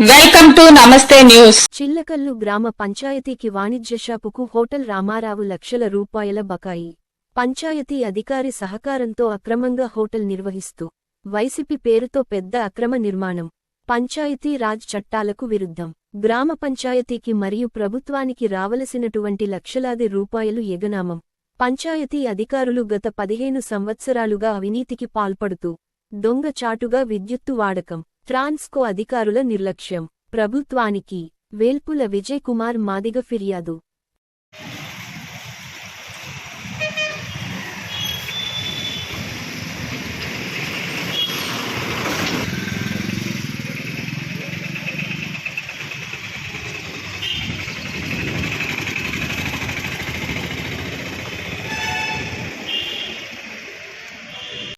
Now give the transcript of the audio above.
Welcome to Namaste news Chillakallu గ్రామ పంచాయతీకి వాణిజ్య షాపుకు హోటల్ రామారావు లక్షల రూపాయల బకాయి. పంచాయతీ అధికారి సహకారంతో అక్రమంగా హోటల్ నిర్వహిస్తూ వైసీపీ పేరుతో పెద్ద అక్రమ నిర్మాణం పంచాయతీ రాజ్ చట్టాలకు విరుద్ధం. గ్రామ పంచాయతీకి మరియు ప్రభుత్వానికి రావలసినటువంటి లక్షలాది రూపాయలు ఎగనామం. పంచాయతీ అధికారులు గత పదిహేను సంవత్సరాలుగా అవినీతికి పాల్పడుతూ దొంగచాటుగా విద్యుత్తు వాడకం ఫ్రాన్స్కో అధికారుల నిర్లక్ష్యం. ప్రభుత్వానికి వేల్పుల విజయ్ కుమార్ మాదిగ ఫిర్యాదు.